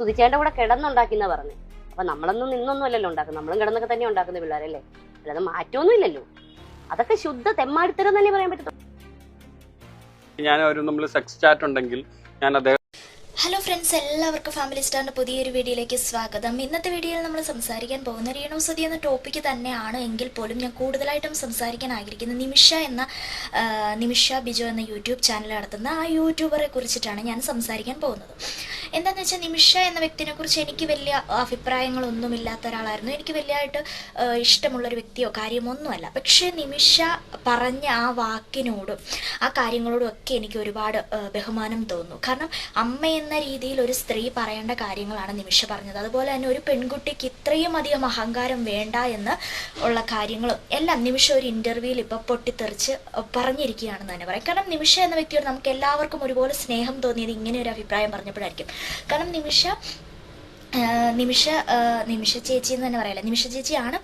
സുതിച്ചേന്റെ കൂടെ കിടന്നുണ്ടാക്കിയെന്നാ പറഞ്ഞു. അപ്പൊ നമ്മളൊന്നും നിന്നൊന്നും അല്ലല്ലോ ഉണ്ടാക്കുന്നത്. നമ്മളും കിടന്നൊക്കെ തന്നെ ഉണ്ടാക്കുന്ന പിള്ളേരല്ലേ? അല്ലാതെ മാറ്റമൊന്നും ഇല്ലല്ലോ. അതൊക്കെ ശുദ്ധ തെമ്മാടിത്തരം തന്നെ പറയാൻ പറ്റത്തുള്ളൂ. ഞാൻ ഒരു നമ്മൾ സെക്സ് ചാറ്റ് ഉണ്ടെങ്കിൽ ഞാൻ അദ്ദേഹം ഹലോ ഫ്രണ്ട്സ് എല്ലാവർക്കും ഫാമിലി സ്റ്റാറിന്റെ പുതിയൊരു വീഡിയോയിലേക്ക് സ്വാഗതം. ഇന്നത്തെ വീഡിയോയിൽ നമ്മൾ സംസാരിക്കാൻ പോകുന്ന രേണുസതി എന്ന ടോപ്പിക്ക് തന്നെയാണ്. എങ്കിൽ പോലും ഞാൻ കൂടുതലായിട്ടും സംസാരിക്കാൻ ആഗ്രഹിക്കുന്നത് നിമിഷ എന്ന നിമിഷ ബിജു എന്ന യൂട്യൂബ് ചാനൽ നടത്തുന്ന ആ യൂട്യൂബറെ കുറിച്ചിട്ടാണ് ഞാൻ സംസാരിക്കാൻ പോകുന്നത്. എന്താണെന്ന് വെച്ചാൽ നിമിഷ എന്ന വ്യക്തിനെ കുറിച്ച് എനിക്ക് വലിയ അഭിപ്രായങ്ങളൊന്നും ഇല്ലാത്ത ഒരാളായിരുന്നു. എനിക്ക് വലിയതായിട്ട് ഇഷ്ടമുള്ളൊരു വ്യക്തിയോ കാര്യമോ ഒന്നുമല്ല പക്ഷേ നിമിഷ പറഞ്ഞ ആ വാക്കിനോടും ആ കാര്യങ്ങളോടും ഒക്കെ എനിക്ക് ഒരുപാട് ബഹുമാനം തോന്നുന്നു. കാരണം അമ്മ എന്ന രീതിയിൽ ഒരു സ്ത്രീ പറയേണ്ട കാര്യങ്ങളാണ് നിമിഷ പറഞ്ഞത്. അതുപോലെ തന്നെ ഒരു പെൺകുട്ടിക്ക് ഇത്രയും അധികം അഹങ്കാരം വേണ്ട എന്ന് ഉള്ള കാര്യങ്ങളും എല്ലാം നിമിഷ ഒരു ഇന്റർവ്യൂവിൽ ഇപ്പോൾ പൊട്ടിത്തെറിച്ച് പറഞ്ഞിരിക്കുകയാണെന്ന് തന്നെ പറയാം. കാരണം നിമിഷ എന്ന വ്യക്തിയോട് നമുക്ക് എല്ലാവർക്കും ഒരുപോലെ സ്നേഹം തോന്നിയത് ഇങ്ങനെ ഒരു അഭിപ്രായം പറഞ്ഞപ്പോഴായിരിക്കും. കാരണം നിമിഷ ആ, നിമിഷ നിമിഷ ചേച്ചി എന്ന് തന്നെ പറയല നിമിഷ ചേച്ചിയാണ്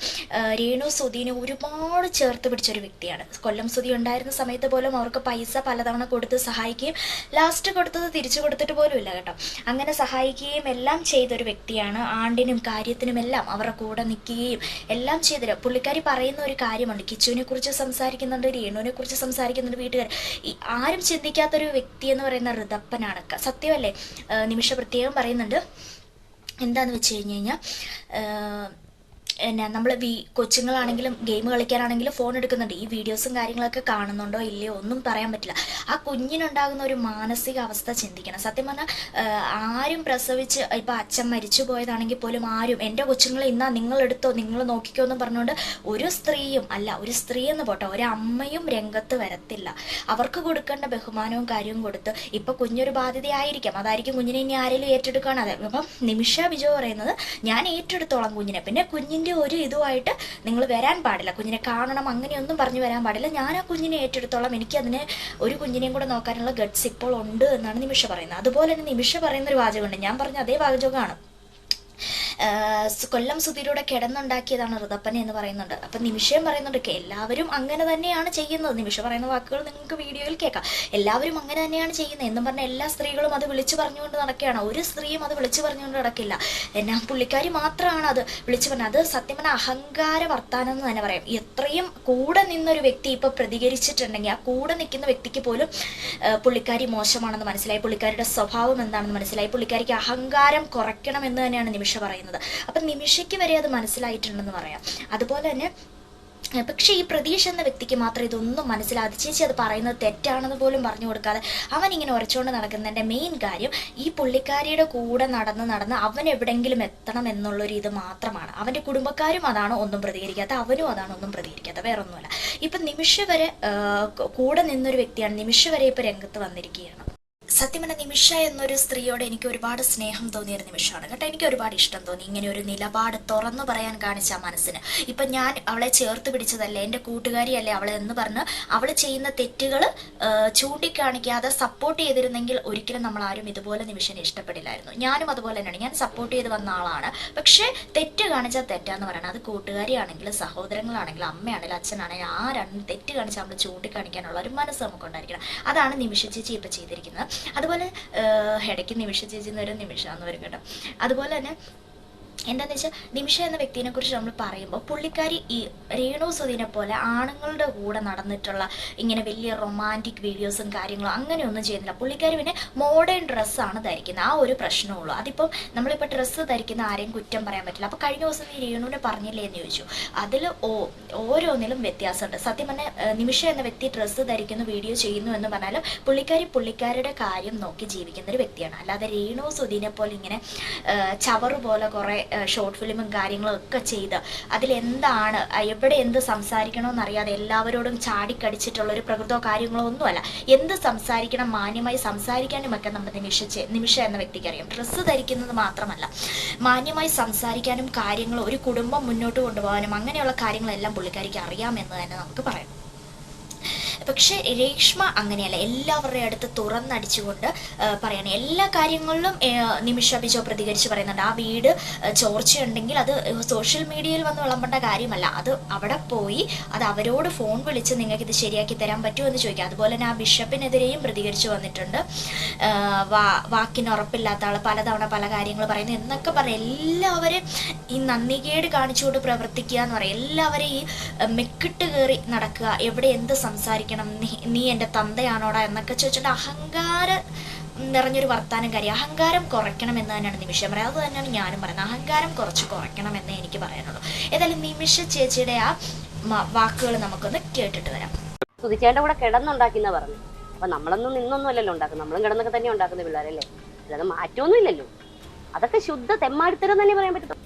രേണു സുധീനെ ഒരുപാട് ചേർത്ത് പിടിച്ചൊരു വ്യക്തിയാണ്. കൊല്ലം സുധി ഉണ്ടായിരുന്ന സമയത്ത് പോലും അവർക്ക് പൈസ പലതവണ കൊടുത്ത് സഹായിക്കുകയും ലാസ്റ്റ് കൊടുത്തത് തിരിച്ചു കൊടുത്തിട്ട് പോലും ഇല്ല കേട്ടോ. അങ്ങനെ സഹായിക്കുകയും എല്ലാം ചെയ്തൊരു വ്യക്തിയാണ്. ആണ്ടിനും കാര്യത്തിനും എല്ലാം അവരുടെ കൂടെ നിൽക്കുകയും എല്ലാം ചെയ്തത് പുള്ളിക്കാരി പറയുന്ന ഒരു കാര്യമുണ്ട്. കിച്ചുവിനെ കുറിച്ച് സംസാരിക്കുന്നുണ്ട് രേണുവിനെ കുറിച്ച് സംസാരിക്കുന്നുണ്ട് വീട്ടുകാർ ആരും ചിന്തിക്കാത്തൊരു വ്യക്തി എന്ന് പറയുന്ന ഋതപ്പനാണ്. സത്യമല്ലേ നിമിഷ പ്രത്യേകം പറയുന്നുണ്ട്. എന്താന്ന് വെച്ച് കഴിഞ്ഞ് കഴിഞ്ഞാൽ എന്നാ നമ്മൾ വി കൊച്ചുങ്ങളാണെങ്കിലും ഗെയിം കളിക്കാനാണെങ്കിലും ഫോൺ എടുക്കുന്നുണ്ട്. ഈ വീഡിയോസും കാര്യങ്ങളൊക്കെ കാണുന്നുണ്ടോ ഇല്ലയോ ഒന്നും പറയാൻ പറ്റില്ല. ആ കുഞ്ഞിനുണ്ടാകുന്ന ഒരു മാനസിക അവസ്ഥ ചിന്തിക്കണം. സത്യം പറഞ്ഞാൽ ആരും പ്രസവിച്ച് ഇപ്പം അച്ഛൻ മരിച്ചു പോയതാണെങ്കിൽ പോലും ആരും എന്റെ കൊച്ചുങ്ങളെ ഇന്നാ നിങ്ങൾ എടുത്തോ നിങ്ങൾ നോക്കിക്കോ എന്ന് പറഞ്ഞുകൊണ്ട് ഒരു സ്ത്രീയും അല്ല ഒരു സ്ത്രീ എന്ന് പോട്ടെ ഒരു അമ്മയും രംഗത്ത് വരത്തില്ല. അവർക്ക് കൊടുക്കേണ്ട ബഹുമാനവും കാര്യവും കൊടുത്ത് ഇപ്പൊ കുഞ്ഞൊരു ബാധ്യതയായിരിക്കാം. അതായിരിക്കും കുഞ്ഞിനെ ഇനി ആരെങ്കിലും ഏറ്റെടുക്കുകയാണ്. അതെ അപ്പം നിമിഷ ബിജോ പറയുന്നത് ഞാൻ ഏറ്റെടുത്തോളാം കുഞ്ഞിനെ. പിന്നെ കുഞ്ഞിന്റെ ഒരു ഇതുമായിട്ട് നിങ്ങൾ വരാൻ പാടില്ല. കുഞ്ഞിനെ കാണണം അങ്ങനെയൊന്നും പറഞ്ഞു വരാൻ പാടില്ല. ഞാൻ ആ കുഞ്ഞിനെ ഏറ്റെടുത്തോളം. എനിക്ക് അതിനെ ഒരു കുഞ്ഞിനെയും കൂടെ നോക്കാനുള്ള ഗഡ്സ് ഇപ്പോൾ ഉണ്ട് എന്നാണ് നിമിഷ പറയുന്നത്. അതുപോലെ തന്നെ നിമിഷ പറയുന്ന ഒരു വാചകമുണ്ട്. ഞാൻ പറഞ്ഞ അതേ വാചകമാണ് കൊല്ലം സുധീരൂടെ കിടന്നുണ്ടാക്കിയതാണ് ഋതപ്പൻ എന്ന് പറയുന്നുണ്ട്. അപ്പം നിമിഷം പറയുന്നുണ്ട് എല്ലാവരും അങ്ങനെ തന്നെയാണ് ചെയ്യുന്നത്. നിമിഷം പറയുന്ന വാക്കുകൾ നിങ്ങൾക്ക് വീഡിയോയിൽ കേൾക്കാം. എല്ലാവരും അങ്ങനെ തന്നെയാണ് ചെയ്യുന്നത്. എന്നും പറഞ്ഞ എല്ലാ സ്ത്രീകളും അത് വിളിച്ചു പറഞ്ഞുകൊണ്ട് നടക്കുകയാണ്. ഒരു സ്ത്രീയും അത് വിളിച്ചു പറഞ്ഞുകൊണ്ട് നടക്കില്ല. എന്നാ പുള്ളിക്കാരി മാത്രമാണ് അത് വിളിച്ചു പറഞ്ഞത്. അത് സത്യം പറഞ്ഞാൽ അഹങ്കാര വർത്താനം എന്ന് തന്നെ പറയാം. എത്രയും കൂടെ നിന്നൊരു വ്യക്തി ഇപ്പൊ പ്രതികരിച്ചിട്ടുണ്ടെങ്കിൽ ആ കൂടെ നിൽക്കുന്ന വ്യക്തിക്ക് പോലും പുള്ളിക്കാരി മോശമാണെന്ന് മനസ്സിലായി. പുള്ളിക്കാരിയുടെ സ്വഭാവം എന്താണെന്ന് മനസ്സിലായി. പുള്ളിക്കാരിക്ക് അഹങ്കാരം കുറയ്ക്കണം എന്ന് തന്നെയാണ് നിമിഷം പറയുന്നത്. അപ്പം നിമിഷയ്ക്ക് വരെ അത് മനസ്സിലായിട്ടുണ്ടെന്ന് പറയാം. അതുപോലെ തന്നെ പക്ഷേ ഈ പ്രതീക്ഷ എന്ന വ്യക്തിക്ക് മാത്രം ഇതൊന്നും മനസ്സിലാതെ ചേച്ചി അത് പറയുന്നത് തെറ്റാണെന്ന് പോലും പറഞ്ഞു കൊടുക്കാതെ അവൻ ഇങ്ങനെ ഉറച്ചുകൊണ്ട് നടക്കുന്നതിന്റെ മെയിൻ കാര്യം ഈ പുള്ളിക്കാരിയുടെ കൂടെ നടന്ന് നടന്ന് അവൻ എവിടെങ്കിലും എത്തണം എന്നുള്ളൊരു ഇത് മാത്രമാണ്. അവന്റെ കുടുംബക്കാരും അതാണ് ഒന്നും പ്രതികരിക്കാത്ത അവനും അതാണ് ഒന്നും പ്രതികരിക്കാത്ത വേറെ ഒന്നുമല്ല ഇപ്പം നിമിഷ വരെ കൂടെ നിന്നൊരു വ്യക്തിയാണ് നിമിഷ വരെ ഇപ്പം രംഗത്ത് വന്നിരിക്കുകയാണ്. സത്യം പറഞ്ഞ നിമിഷ എന്നൊരു സ്ത്രീയോട് എനിക്ക് ഒരുപാട് സ്നേഹം തോന്നിയ ഒരു നിമിഷമാണ്. കേട്ടോ എനിക്ക് ഒരുപാട് ഇഷ്ടം തോന്നി. ഇങ്ങനെ ഒരു നിലപാട് തുറന്നു പറയാൻ കാണിച്ച ആ മനസ്സിന്. ഇപ്പൊ ഞാൻ അവളെ ചേർത്ത് പിടിച്ചതല്ലേ എന്റെ കൂട്ടുകാരിയല്ലേ അവളെ എന്ന് പറഞ്ഞ് അവൾ ചെയ്യുന്ന തെറ്റുകൾ ചൂണ്ടിക്കാണിക്കാതെ സപ്പോർട്ട് ചെയ്തിരുന്നെങ്കിൽ ഒരിക്കലും നമ്മൾ ആരും ഇതുപോലെ നിമിഷനെ ഇഷ്ടപ്പെടില്ലായിരുന്നു. ഞാനും അതുപോലെ തന്നെയാണ്. ഞാൻ സപ്പോർട്ട് ചെയ്ത് വന്ന ആളാണ്. പക്ഷേ തെറ്റ് കാണിച്ചാൽ തെറ്റാന്ന് പറയണം. അത് കൂട്ടുകാരിയാണെങ്കിലും സഹോദരങ്ങളാണെങ്കിലും അമ്മയാണെങ്കിലും അച്ഛനാണെങ്കിലും ആ രണ്ട് തെറ്റ് കാണിച്ചാൽ നമ്മൾ ചൂണ്ടിക്കാണിക്കാനുള്ള ഒരു മനസ്സ് നമുക്കുണ്ടായിരിക്കണം. അതാണ് നിമിഷ ചേച്ചി ഇപ്പം ചെയ്തിരിക്കുന്നത്. അതുപോലെ ഇടയ്ക്ക് നിമിഷ ചേച്ചി എന്നൊരു നിമിഷമാണെന്ന് വരും കേട്ടോ. അതുപോലെ തന്നെ എന്താന്ന് വെച്ചാൽ നിമിഷ എന്ന വ്യക്തിനെ കുറിച്ച് നമ്മൾ പറയുമ്പോൾ പുള്ളിക്കാരി ഈ രേണു സുധീനെ പോലെ ആണുങ്ങളുടെ കൂടെ നടന്നിട്ടുള്ള ഇങ്ങനെ വലിയ റൊമാന്റിക് വീഡിയോസും കാര്യങ്ങളും അങ്ങനെയൊന്നും ചെയ്യുന്നില്ല. പുള്ളിക്കാരി പിന്നെ മോഡേൺ ഡ്രസ്സാണ് ധരിക്കുന്നത് ആ ഒരു പ്രശ്നമുള്ളൂ അതിപ്പം നമ്മളിപ്പോൾ ഡ്രസ്സ് ധരിക്കുന്ന ആരെയും കുറ്റം പറയാൻ പറ്റില്ല. അപ്പോൾ കഴിഞ്ഞ ദിവസം നീ രേണുവിനെ പറഞ്ഞില്ലേ എന്ന് ചോദിച്ചു. അതിൽ ഓ ഓരോന്നിലും വ്യത്യാസമുണ്ട്. സത്യം പറഞ്ഞാൽ നിമിഷ എന്ന വ്യക്തി ഡ്രസ്സ് ധരിക്കുന്നു വീഡിയോ ചെയ്യുന്നു എന്ന് പറഞ്ഞാലും പുള്ളിക്കാരി പുള്ളിക്കാരുടെ കാര്യം നോക്കി ജീവിക്കുന്ന ഒരു വ്യക്തിയാണ്. അല്ലാതെ രേണു സുധീനെ പോലെ ഇങ്ങനെ ചവറ് പോലെ കുറേ ഷോർട്ട് ഫിലിമും കാര്യങ്ങളും ഒക്കെ ചെയ്ത് അതിലെന്താണ് എവിടെ എന്ത് സംസാരിക്കണമെന്ന് അറിയാതെ എല്ലാവരോടും ചാടിക്കടിച്ചിട്ടുള്ള ഒരു പ്രകൃതോ കാര്യങ്ങളോ ഒന്നുമല്ല. എന്ത് സംസാരിക്കണം മാന്യമായി സംസാരിക്കാനും ഒക്കെ നമ്മുടെ നിമിഷിച്ച് നിമിഷ എന്ന വ്യക്തിക്ക് അറിയാം. ഡ്രസ്സ് ധരിക്കുന്നത് മാത്രമല്ല മാന്യമായി സംസാരിക്കാനും കാര്യങ്ങളും ഒരു കുടുംബം മുന്നോട്ട് കൊണ്ടുപോകാനും അങ്ങനെയുള്ള കാര്യങ്ങളെല്ലാം പുള്ളിക്കാരിക്ക് അറിയാമെന്ന് തന്നെ നമുക്ക് പറയാം. പക്ഷെ രേഷ്മ അങ്ങനെയല്ല. എല്ലാവരുടെ അടുത്ത് തുറന്നടിച്ചുകൊണ്ട് പറയണം. എല്ലാ കാര്യങ്ങളിലും നിമിഷ ബിജോ പ്രതികരിച്ച് പറയുന്നുണ്ട്. ആ വീട് ചോർച്ചയുണ്ടെങ്കിൽ അത് സോഷ്യൽ മീഡിയയിൽ വന്ന് വിളമ്പേണ്ട കാര്യമല്ല. അത് അവിടെ പോയി അത് അവരോട് ഫോൺ വിളിച്ച് നിങ്ങൾക്ക് ഇത് ശരിയാക്കി തരാൻ പറ്റുമോ എന്ന് ചോദിക്കാം. അതുപോലെ തന്നെ ആ ബിഷപ്പിനെതിരെയും പ്രതികരിച്ചു വന്നിട്ടുണ്ട്. വാക്കിന് ഉറപ്പില്ലാത്ത ആൾ പലതവണ പല കാര്യങ്ങൾ പറയുന്നു. എന്നൊക്കെ പറയും എല്ലാവരും ഈ നന്ദികേട് കാണിച്ചുകൊണ്ട് പ്രവർത്തിക്കുക എന്ന് പറയും. എല്ലാവരെയും ഈ മെക്കിട്ട് കയറി നടക്കുക. എവിടെ എന്ത് സംസാരിക്കണം നീ നീ എന്റെ തന്തയാണോടാ എന്നൊക്കെ ചോദിച്ചിട്ട് അഹങ്കാര നിറഞ്ഞൊരു വർത്താനം കാര്യം. അഹങ്കാരം കുറയ്ക്കണം എന്ന് തന്നെയാണ് നിമിഷം പറയുന്നത്. അത് തന്നെയാണ് ഞാനും പറയുന്നത്. അഹങ്കാരം കുറച്ച് കുറയ്ക്കണം എന്ന് എനിക്ക് പറയാനുള്ളൂ. ഏതായാലും നിമിഷ ചേച്ചിയുടെ ആ വാക്കുകൾ നമുക്കൊന്ന് കേട്ടിട്ട് വരാം. സുധിച്ചേട്ടന്റെ കൂടെ കിടന്നുണ്ടാക്കിയെന്നാ പറഞ്ഞു അപ്പൊ നമ്മളൊന്നും നിന്നൊന്നും അല്ലല്ലോ ഉണ്ടാക്കുന്നത്. നമ്മളും കിടന്നൊക്കെ തന്നെ ഉണ്ടാക്കുന്ന പിള്ളേരല്ലേ? അല്ലാതെ മാറ്റമൊന്നും ഇല്ലല്ലോ. അതൊക്കെ ശുദ്ധ തെമ്മാടിത്തരം തന്നെ പറയാൻ പറ്റത്തുള്ളൂ.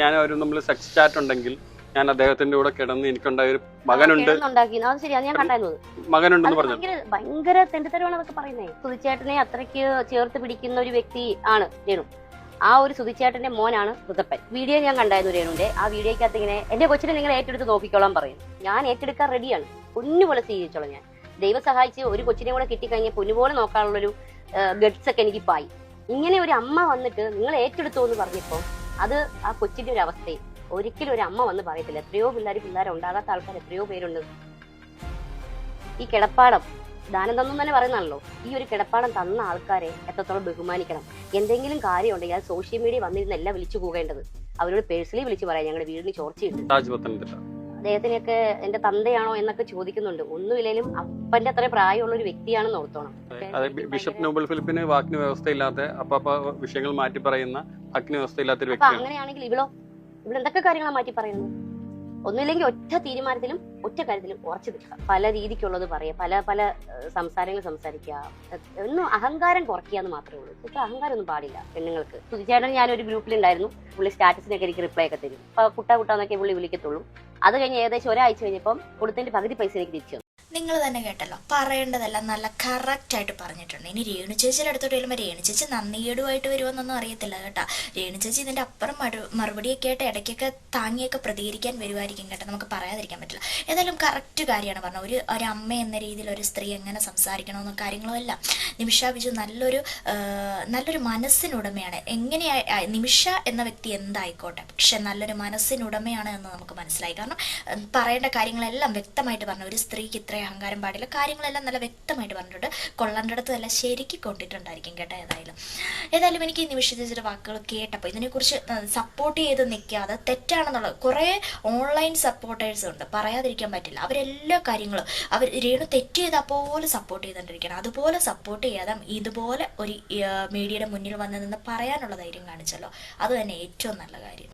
ഞാൻ ഒരു നമ്മൾ സെക്സ് ചാറ്റ് ഉണ്ടെങ്കിൽ ഞാൻ അദ്ദേഹത്തിന്റെ കൂടെ കിടന്ന് എനിക്കുണ്ടായ ഒരു മകനുണ്ട്. മകനുണ്ടെന്ന് പറഞ്ഞു. ഭയങ്കര തെണ്ടിത്തരമാണ് അതൊക്കെ പറയുന്നത് സുധിച്ചേട്ടനെ അത്രയ്ക്ക് ചേർത്ത് പിടിക്കുന്ന ഒരു വ്യക്തി ആണ് രേണു. ആ ഒരു സുധിച്ചേട്ടന്റെ മോനാണ് ഋതപ്പൻ വീഡിയോ ഞാൻ കണ്ടായിരുന്നു രേണുവിന്റെ. ആ വീഡിയോക്കകത്ത് ഇങ്ങനെ എന്റെ കൊച്ചിനെ നിങ്ങൾ ഏറ്റെടുത്ത് നോക്കിക്കോളാൻ പറയും. ഞാൻ ഏറ്റെടുക്കാൻ റെഡിയാണ്. പൊന്നുപോലെ സ്വീകരിച്ചോളാം ഞാൻ. ദൈവം സഹായിച്ച് ഒരു കൊച്ചിനെ കൂടെ കിട്ടിക്കഴിഞ്ഞാൽ പൊന്നുപോലെ നോക്കാനുള്ളൊരു ഗഡ്സ് ഒക്കെ എനിക്ക് പായി ഇങ്ങനെ ഒരു അമ്മ വന്നിട്ട് നിങ്ങൾ ഏറ്റെടുത്തു എന്ന് പറഞ്ഞപ്പോ അത് ആ കൊച്ചിന്റെ ഒരു അവസ്ഥയും ഒരിക്കലും ഒരു അമ്മ വന്ന് പറയത്തില്ല. എത്രയോ പിള്ളേർ പിള്ളേർ ഉണ്ടാകാത്ത ആൾക്കാർ എത്രയോ പേരുണ്ട്. ഈ കിടപ്പാടം ദാനം തന്നു തന്നെ പറയുന്നതാണല്ലോ. ഈ ഒരു കിടപ്പാടം തന്ന ആൾക്കാരെ എത്രത്തോളം ബഹുമാനിക്കണം? എന്തെങ്കിലും കാര്യമുണ്ടെങ്കിൽ അത് സോഷ്യൽ മീഡിയ വന്നിരുന്നല്ല വിളിച്ചു പോകേണ്ടത്. അവരോട് പേഴ്സണലി വിളിച്ചു പറയാം ഞങ്ങളുടെ വീടിന് ചോർച്ചയുണ്ട്. അദ്ദേഹത്തിനൊക്കെ എന്റെ തന്തയാണോ എന്നൊക്കെ ചോദിക്കുന്നുണ്ട്. ഒന്നുമില്ലെങ്കിലും അപ്പന്റെ അത്ര പ്രായമുള്ള ഒരു വ്യക്തിയാണെന്ന് ഓർത്തോണം. ബിഷപ്പ് നോബൽ ഫിലിപ്പിന് വാക്കിന് വ്യവസ്ഥയില്ലാത്ത അപ്പൊ വിഷയങ്ങൾ മാറ്റി പറയുന്ന വാക്കിന് വ്യവസ്ഥയില്ലാത്ത അങ്ങനെയാണെങ്കിൽ ഇവളോ? ഇവിടെ എന്തൊക്കെ കാര്യങ്ങളാണ് മാറ്റി പറയുന്നത്? ഒന്നുമില്ലെങ്കിൽ ഒറ്റ തീരുമാനത്തിലും ഒറ്റ കാര്യത്തിലും ഉറച്ചു നിൽക്കുക. പല രീതിക്കുള്ളത് പറയുക പല പല സംസാരങ്ങൾ സംസാരിക്കുക. ഒന്നും അഹങ്കാരം കുറയ്ക്കുക എന്ന് മാത്രമേ ഉള്ളൂ. ഇപ്പൊ അഹങ്കാരം ഒന്നും പാടില്ല പെണ്ണുങ്ങൾക്ക്. തീർച്ചയായിട്ടും ഞാൻ ഒരു ഗ്രൂപ്പിലുണ്ടായിരുന്നു. പുള്ളി സ്റ്റാറ്റസിനൊക്കെ എനിക്ക് റിപ്ലൈ ഒക്കെ തരും. അപ്പൊ കുട്ട കുട്ടാന്നൊക്കെ പുള്ളി വിളിക്കത്തുള്ളൂ. അത് കഴിഞ്ഞ് ഏകദേശം ഒരാഴ്ച കഴിഞ്ഞപ്പം കൊടുത്തതിന്റെ പകുതി പൈസ എനിക്ക് തിരിച്ചു. നിങ്ങൾ തന്നെ കേട്ടല്ലോ. പറയേണ്ടതെല്ലാം നല്ല കറക്റ്റായിട്ട് പറഞ്ഞിട്ടുണ്ട്. ഇനി രേണു ചേച്ചിയുടെ അടുത്തോട്ട് വരുമ്പോൾ രേണു ചേച്ചി നന്ദിയേടുമായിട്ട് വരുമെന്നൊന്നും അറിയത്തില്ല കേട്ടോ. രേണു ചേച്ചി ഇതിന്റെ അപ്പുറം മറു മറുപടിയൊക്കെ ആയിട്ട് ഇടയ്ക്കൊക്കെ താങ്ങിയൊക്കെ പ്രതികരിക്കാൻ വരുമായിരിക്കും കേട്ടോ. നമുക്ക് പറയാതിരിക്കാൻ പറ്റില്ല. ഏതായാലും കറക്റ്റ് കാര്യമാണ് പറഞ്ഞത്. ഒരു ഒരു അമ്മ എന്ന രീതിയിൽ ഒരു സ്ത്രീ എങ്ങനെ സംസാരിക്കണമെന്നോ കാര്യങ്ങളോ എല്ലാം. നിമിഷ ബിജു നല്ലൊരു നല്ലൊരു മനസ്സിനുടമയാണ്. എങ്ങനെയാ ആ, നിമിഷ എന്ന വ്യക്തി എന്തായിക്കോട്ടെ. പക്ഷെ നല്ലൊരു മനസ്സിനുടമയാണ് എന്ന് നമുക്ക് മനസ്സിലായി. കാരണം പറയേണ്ട കാര്യങ്ങളെല്ലാം വ്യക്തമായിട്ട് പറഞ്ഞു ഒരു സ്ത്രീക്ക് ഇത്ര അഹങ്കാരം പാടില്ല. കാര്യങ്ങളെല്ലാം നല്ല വ്യക്തമായിട്ട് പറഞ്ഞിട്ടുണ്ട്. കൊള്ളേണ്ടടുത്ത് എല്ലാം ശരിക്കും കൊണ്ടിട്ടുണ്ടായിരിക്കും കേട്ടോ ഏതായാലും. ഏതായാലും എനിക്ക് ഈ നിമിഷ ചേച്ചിയുടെ വാക്കുകൾ കേട്ടപ്പോൾ ഇതിനെക്കുറിച്ച് സപ്പോർട്ട് ചെയ്ത് നിൽക്കാതെ തെറ്റാണെന്നുള്ള കുറേ ഓൺലൈൻ സപ്പോർട്ടേഴ്സ് ഉണ്ട്. പറയാതിരിക്കാൻ പറ്റില്ല. അവരെല്ലാ കാര്യങ്ങളും അവർ രേണു തെറ്റ് ചെയ്ത് അപ്പോലെ സപ്പോർട്ട് ചെയ്തുകൊണ്ടിരിക്കണം അതുപോലെ സപ്പോർട്ട് ചെയ്യാതെ ഇതുപോലെ ഒരു മീഡിയയുടെ മുന്നിൽ വന്ന് നിന്ന് പറയാനുള്ള ധൈര്യം കാണിച്ചല്ലോ. അത് തന്നെ ഏറ്റവും നല്ല കാര്യം.